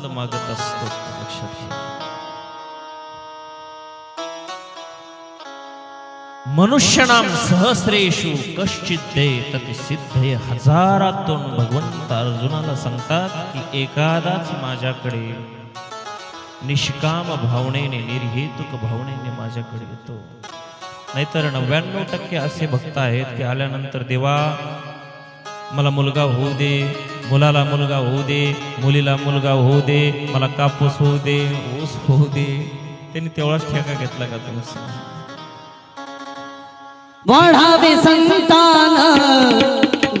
मनातलं मागत असतो लक्षात घ्या मनुष्यनाम सहस्रेषु कश्चित दे तति सिद्धे हजारातून भगवंत अर्जुनाला सांगतात की एखादाच माझ्याकडे निष्काम भावनेने निर्हेतुक भावनेने माझ्याकडे येतो. नाहीतर नव्याण्णव टक्के असे भक्त आहेत की आल्यानंतर देवा मला मुलगा होऊ दे मुलाला मुलगा होऊ दे मुलीला मुलगा होऊ दे मला कापूस होऊ दे ऊस होऊ दे. त्यांनी तेवढाच ठेका घेतला का तुम्ही वाढावे संतान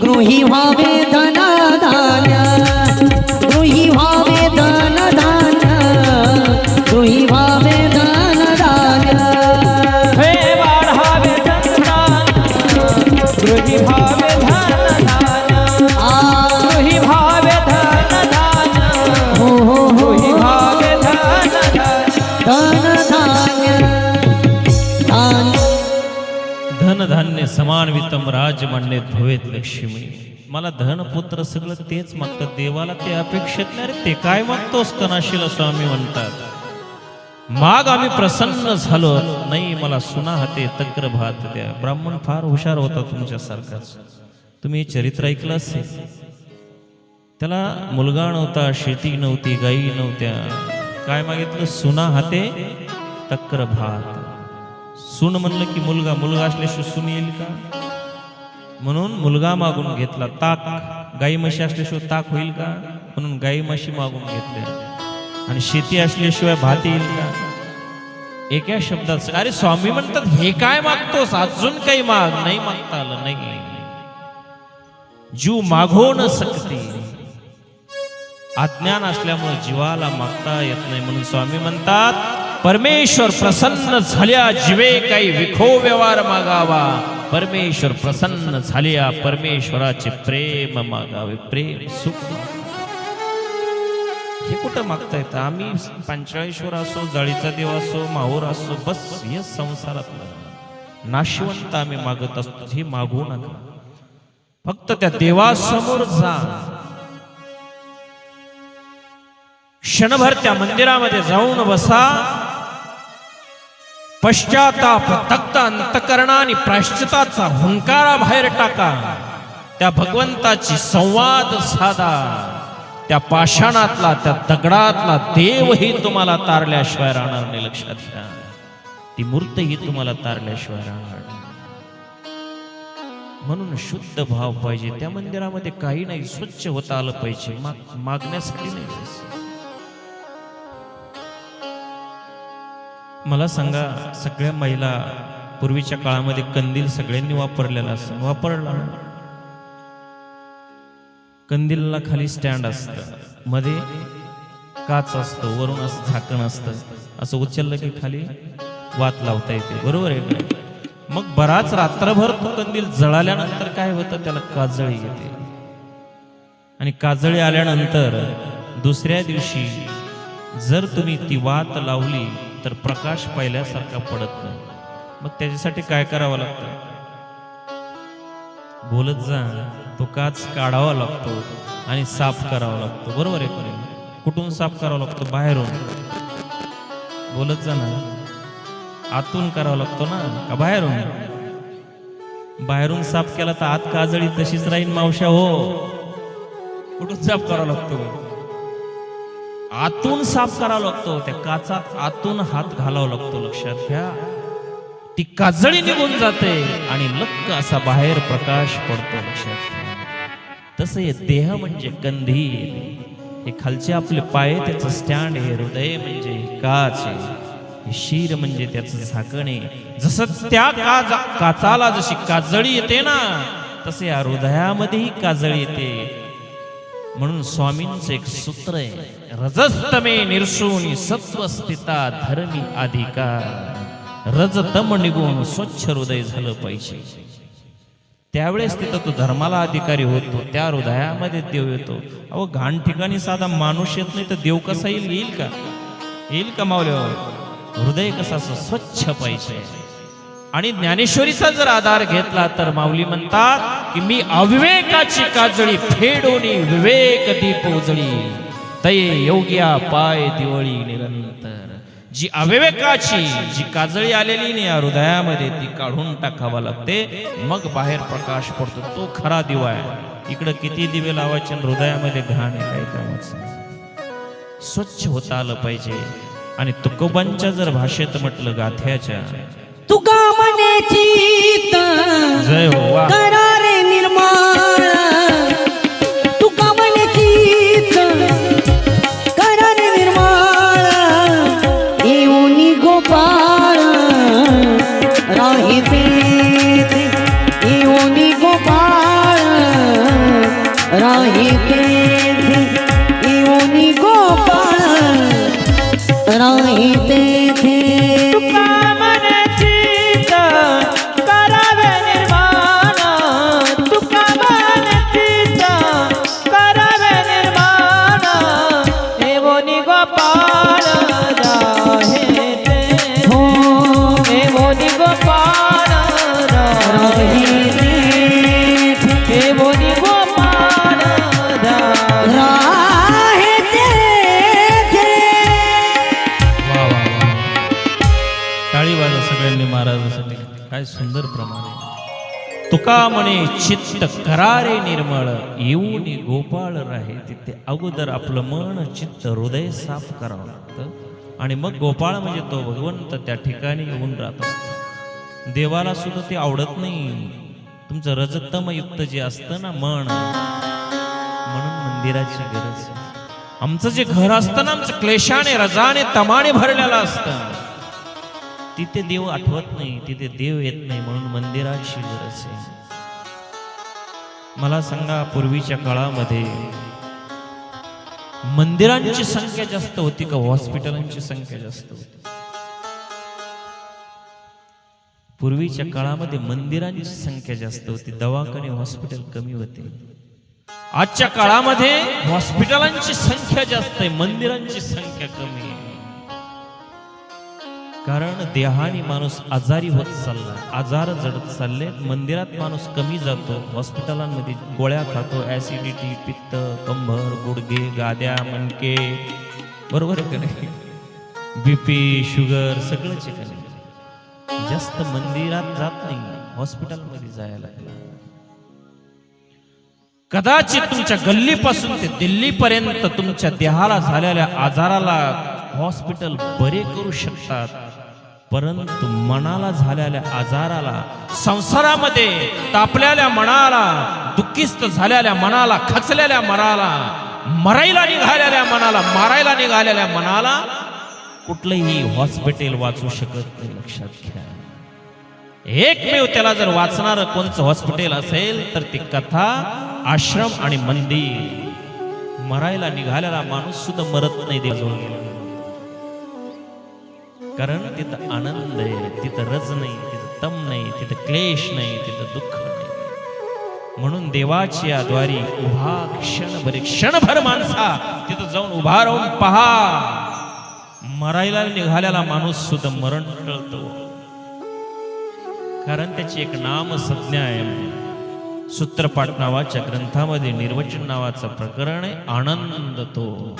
गृही व्हावे धनधान्य गृही व्हावे धन राजमान्य भवेत लक्ष्मी. मला धन पुत्र सगळं तेच मागतं देवाला ते अपेक्षित नाही रे. ते काय मागतोस कनाशीला स्वामी म्हणतात. माग आम्ही प्रसन्न झालो. नाही मला सुना हाते तक्र भात द्या. ब्राह्मण फार हुशार होता तुमच्यासारखाच तुम्ही चरित्र ऐकलं असेल. त्याला मुलगा नव्हता शेती नव्हती गाई नव्हत्या. काय मागितलं? सुना हाते तक्र भात. सुन म्हणलं की मुलगा मुलगा असल्याशिवाय सुन येईल का? म्हणून मुलगा मागून घेतला ताक. गाई म्हशी असल्याशिवाय ताक होईल का? म्हणून गाई म्हशी मागून घेतल्या. आणि शेती असल्याशिवाय भात येईल का? एका शब्दात अरे स्वामी म्हणतात हे काय मागतोस? अजून काही माग नाही मागता आलं नाही. जीव मागो न सकते. अज्ञान असल्यामुळे जीवाला मागता येत नाही. म्हणून स्वामी म्हणतात परमेश्वर प्रसन्न झाल्या जीवे काही विखो व्यवहार मागावा. परमेश्वर प्रसन्न झाले परमेश्वराचे प्रेम मागावे प्रेम सुख हे कुठं मागता येतं आम्ही पंचाळेश्वर असो जाळीचा देव असो माहूर असो बस हे संसारात नाशिवंत आम्ही मागत असतो हे मागू नका. फक्त त्या देवासमोर जा. क्षणभर त्या मंदिरामध्ये जाऊन बसा. पश्चाताप तक्त अंतकरणा आणि प्राश्चिताचा हुंकारा बाहेर टाका. त्या भगवंताची संवाद साधा. त्या पाषाणातला त्या दगडातला देवही तुम्हाला तारल्याशिवाय राहणार नाही लक्षात घ्या. ती मूर्तही तुम्हाला तारल्याशिवाय राहणार म्हणून शुद्ध भाव पाहिजे. त्या मंदिरामध्ये काही नाही स्वच्छ होता आलं पाहिजे. माग मागण्यासाठी नाही. मला सांगा सगळ्या महिला पूर्वीच्या काळामध्ये कंदील सगळ्यांनी वापरलेला असं वापरला. कंदीलला खाली स्टँड असतं. मध्ये काच असतो वरून असं झाकण असतं. असं उचललं की खाली वात लावता येते. बरोबर आहे मग बराच रात्रभर तो कंदील जळाल्यानंतर काय होतं? त्याला काजळी येते. आणि काजळी आल्यानंतर दुसऱ्या दिवशी जर तुम्ही ती वात लावली तर प्रकाश पहिल्यासारखा पडत नाही. मग त्याच्यासाठी काय करावं लागतं? बोलत जा तो काच काढावा लागतो आणि साफ करावा लागतो. बरोबर आहे कुठून साफ करावा लागतो? बाहेरून. बोलत जा ना. आतून करावा लागतो ना का बाहेरून? बाहेरून साफ केला तर आत काजळी तशीच राहील मावशा हो. कुठून साफ करावा लागतो? आतून साफ करावा लागतो त्या काचात आतून हात घालावा लागतो लक्षात घ्या. ती काजळी निघून जाते आणि लक्क असा बाहेर प्रकाश पडतो लक्षात घ्या. तसं हे देह म्हणजे कंधी. हे खालचे आपले पाय त्याचं स्टँड आहे हृदय म्हणजे काच हे शिर म्हणजे त्याचं झाकण. आहे जसं त्या काज काचाला जशी काजळी येते ना तसे या हृदयामध्येही काजळी येते. म्हणून स्वामींचं एक सूत्र आहे रजस्तमे निर्सोनी सत्व स्थिता धर्मी अधिकार. रजतम निघून स्वच्छ हृदय झालं पाहिजे. त्यावेळेस तिथं तो धर्माला अधिकारी होतो त्या हृदयामध्ये देव येतो. अहो घाण ठिकाणी साधा माणूस येत नाही तर देव कसा येईल? येईल का? येईल का मावल्यावर? हृदय कसं असं स्वच्छ पाहिजे? आणि ज्ञानेश्वरीचा जर आधार घेतला तर माऊली म्हणतात की मी अविवेकाची काजळी फेडोनी विवेक दीप उजळी. तये योग्या पाय दिवळी निरंतर. जी अविवेकाची जी काजळी आलेली नाही या हृदयामध्ये ती काढून टाकावा लागते. मग बाहेर प्रकाश पडतो. तो खरा दिवा आहे. इकडं किती दिवे लावायचे हृदयामध्ये घाण आहे काय स्वच्छ होता आलं पाहिजे. आणि तुकोबांच्या जर भाषेत म्हटलं गाथ्याच्या तुका म्हणे जय हो करारे निर्माण. বাবা आहे म्हणे चित्त करारे निर्मळ येऊन गोपाळ राहे. तिथे अगोदर आपलं मन चित्त हृदय साफ करावं लागतं. आणि मग गोपाळ म्हणजे तो भगवंत त्या ठिकाणी येऊन राहत असतो. देवाला सुद्धा ते आवडत नाही. तुमचं रजतमयुक्त जे असतं ना मन म्हणून मंदिराची गरज आहे. आमचं जे घर असतं ना आमचं क्लेशाने रजाने तमाने भरलेलं असतं. तिथे देव आठवत नाही तिथे देव येत नाही म्हणून मंदिराची गरज आहे. मला सांगा पूर्वीच्या काळामध्ये मंदिरांची संख्या जास्त होती का हॉस्पिटलांची संख्या जास्त होती? पूर्वीच्या काळामध्ये मंदिरांची संख्या जास्त होती दवाखाने हॉस्पिटल कमी होते. आजच्या काळामध्ये हॉस्पिटलांची संख्या जास्त आहे मंदिरांची संख्या कमी कारण देहाने माणूस आजारी होत चालला. आजार जडत चालले. मंदिरात माणूस कमी जातो. हॉस्पिटलांमध्ये गोळ्या खातो. ऍसिडिटी पित्त कंबर गुडघे गाद्या मणके. बरोबर आहे का नाही? बीपी शुगर सगळंच आहे का नाही जास्त मंदिरात जात नाही. हॉस्पिटलमध्ये जायला कदाचित तुमच्या गल्लीपासून ते दिल्लीपर्यंत तुमच्या देहाला झालेल्या आजाराला हॉस्पिटल बरे करू शकतात. परंतु मनाला झालेल्या आजाराला संसारामध्ये तापलेल्या मनाला दुःखिस्त झालेल्या मनाला खचलेल्या मनाला मरायला निघालेल्या मनाला मारायला निघालेल्या मनाला कुठलंही हॉस्पिटल वाचू शकत नाही लक्षात घ्या. एकमेव त्याला जर वाचणार कोणचं हॉस्पिटल असेल तर ती कथा आश्रम आणि मंदिर. मरायला निघालेला माणूस सुद्धा मरत नाही देवाजवळ. गेला कारण तिथं आनंद आहे तिथं रज नाही तिथं तम नाही तिथं क्लेश नाही तिथं दुःख नाही. म्हणून देवाच्या द्वारी उभा क्षणभर क्षणभर माणसा तिथं जाऊन उभा राहून पहा. मरायला निघालेला माणूस सुद्धा मरण टळतो. कारण त्याची एक नाम संज्ञा आहे. सूत्रपाठ नावाच्या ग्रंथामध्ये निर्वचन नावाचं प्रकरण आहे आनंद तो.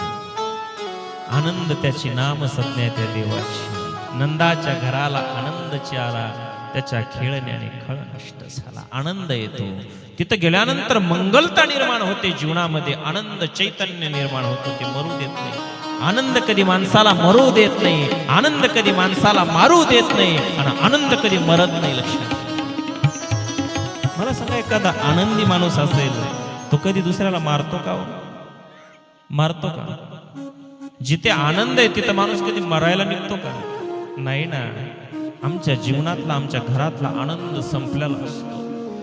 आनंद त्याची नाम संज्ञा आहे त्या देवाची. नंदाच्या घराला आनंदची आला त्याच्या खेळण्याने खळ नष्ट झाला. आनंद येतो. तिथं गेल्यानंतर मंगलता निर्माण होते जीवनामध्ये. आनंद चैतन्य निर्माण होतो. ते मरू देत नाही. आनंद कधी माणसाला मरू देत नाही. आनंद कधी माणसाला मारू देत नाही. आणि आनंद कधी मरत नाही लक्षात. मला सांगा एखादा आनंदी माणूस असेल तो कधी दुसऱ्याला मारतो का हो? मारतो का? जिथे आनंद आहे तिथं माणूस कधी मरायला निघतो का? नाही ना. आमच्या जीवनातला आमच्या घरातला आनंद संपलेला असतो.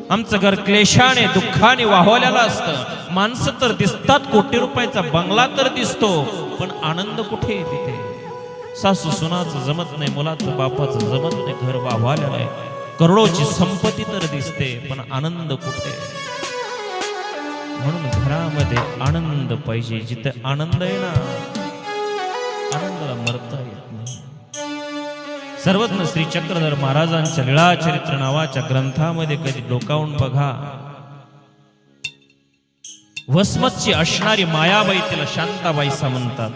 आमचं घर क्लेशाने दुःखाने वाहवलेलं असतं. माणसं तर दिसतात कोटी रुपयाचा बंगला तर दिसतो पण आनंद कुठे आहे तिथे. सासू सुनाचं जमत नाही मुलाचं बापाचं जमत नाही घर वाहवालेलं आहे करोडोची संपत्ती तर दिसते पण आनंद कुठे? म्हणून घरामध्ये आनंद पाहिजे जिथे आनंद आहे ना आनंदाला मरता येत सर्वज्ञ श्री चक्रधर महाराजांच्या लीळाचरित्र नावाच्या ग्रंथामध्ये कधी डोकावून बघा. वसमतची असणारी मायाबाई तिला शांताबाईसा म्हणतात.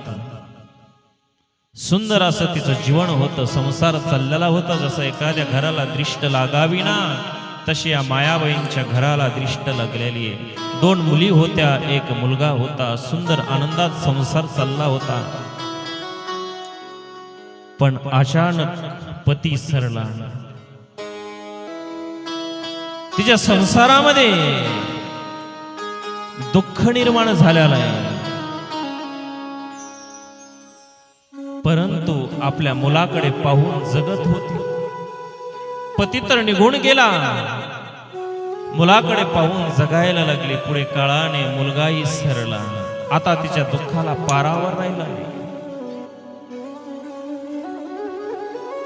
सुंदर असं तिचं जीवन होतं संसार चाललेला होता जसं एखाद्या घराला दृष्ट लागावी ना तशी या मायाबाईंच्या घराला दृष्ट लागलेली आहे. दोन मुली होत्या एक मुलगा होता सुंदर आनंदात संसार चालला होता. पण अचानक पती सरला. तिच्या संसारामध्ये दुःख निर्माण झालेला आहे. परंतु आपल्या मुलाकडे पाहून जगत होती. पती तर निघून गेला. मुलाकडे पाहून जगायला लागली. पुढे काळाने मुलगाही सरला. आता तिच्या दुःखाला पारावर राहिला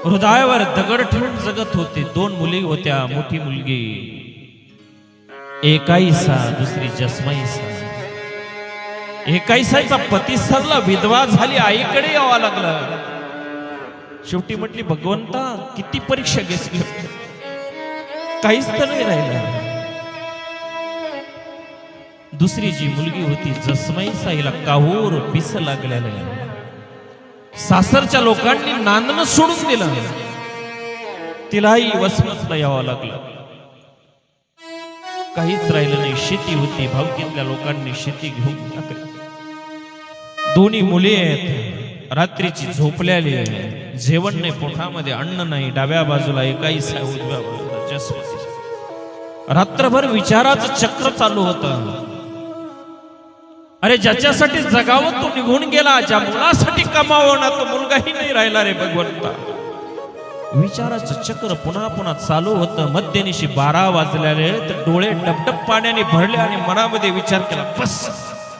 हृदयावर दगड ठेवून जगत होते. दोन मुली होत्या मोठी मुलगी. एकाईसा दुसरी जसमाईसा. एकाईसाचा पती सरला विधवा झाली आईकडे यावं लागलं. शेवटी म्हटली भगवंता किती परीक्षा घेस काहीच तर नाही राहिलं. दुसरी जी मुलगी होती जसमाई साईला काहूर पिस लागलेलं सासरच्या लोकांनी नांदणं सोडून दिलं. तिलाही वसमतला यावं लागलं. काहीच राहिलं नाही. शेती होती. भावकीतल्या लोकांनी शेती घेऊन टाकली. दोन्ही मुली आहेत. रात्रीची झोपलेली आहे जेवण नाही पोटामध्ये अन्न नाही. डाव्या बाजूला एकाही उजव्या बाजूला रात्रभर विचाराचं चक्र चालू होतं. अरे ज्याच्यासाठी जगावं तो निघून गेला ज्या मुलासाठी कमावं ना तो मुलगाही नाही राहिला रे भगवंता. विचाराचं चक्र पुन्हा पुन्हा चालू होतं. मध्यनिशी बारा वाजल्याने तर डोळे डबडब पाण्याने भरले आणि मनामध्ये विचार केला बस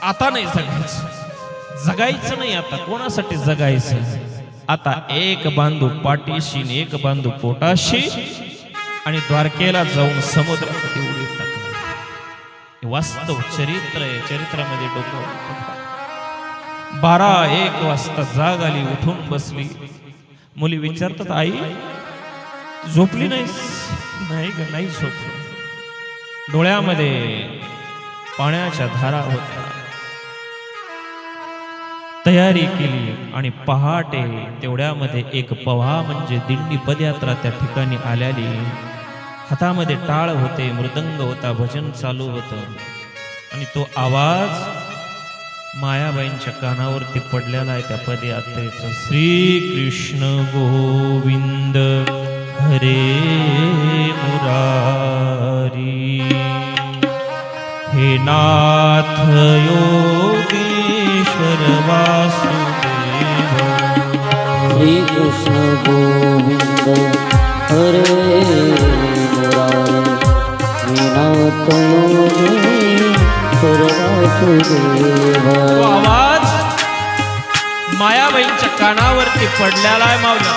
आता नाही जगायचं. जगायचं नाही आता कोणासाठी जगायचं? आता एक बांधू पाठीशी एक बांधू पोटाशी आणि द्वारकेला जाऊन समुद्रामध्ये उडी टाकणार वास्तव चरित्र आहे चरित्रामध्ये डोकं बारा एक वाजता जाग आली उठून बसली. मुली विचारतात आई झोपली नाही नाही ग नाही झोपली. डोळ्यामध्ये पाण्याच्या धारा होत्या. तयारी केली आणि पहाटे तेवढ्यामध्ये एक पव्हा म्हणजे दिंडी पदयात्रा त्या ठिकाणी आल्याली हातामध्ये टाळ होते मृदंग होता भजन चालू होतं. आणि तो आवाज मायाबाईंच्या कानावरती पडलेला आहे त्या पदयात्रेचा श्री कृष्ण गोविंद हरे. आवाज मायाबाईंच्या कानावरती पडलेला आहे मावला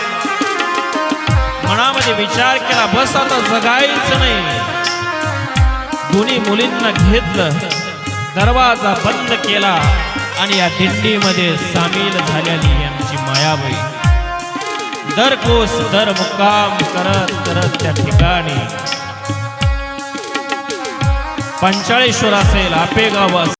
मनामध्ये विचार केला बस आता जगायचं नाही. दोन्ही मुलींना घेतलं दरवाजा बंद केला आणि या दिंडीमध्ये सामील झालेली यांची मायाबाई. दर कोस दर मुक्काम करत करत त्या ठिकाणी पंचाळेश्वर असेल आपेगाव असेल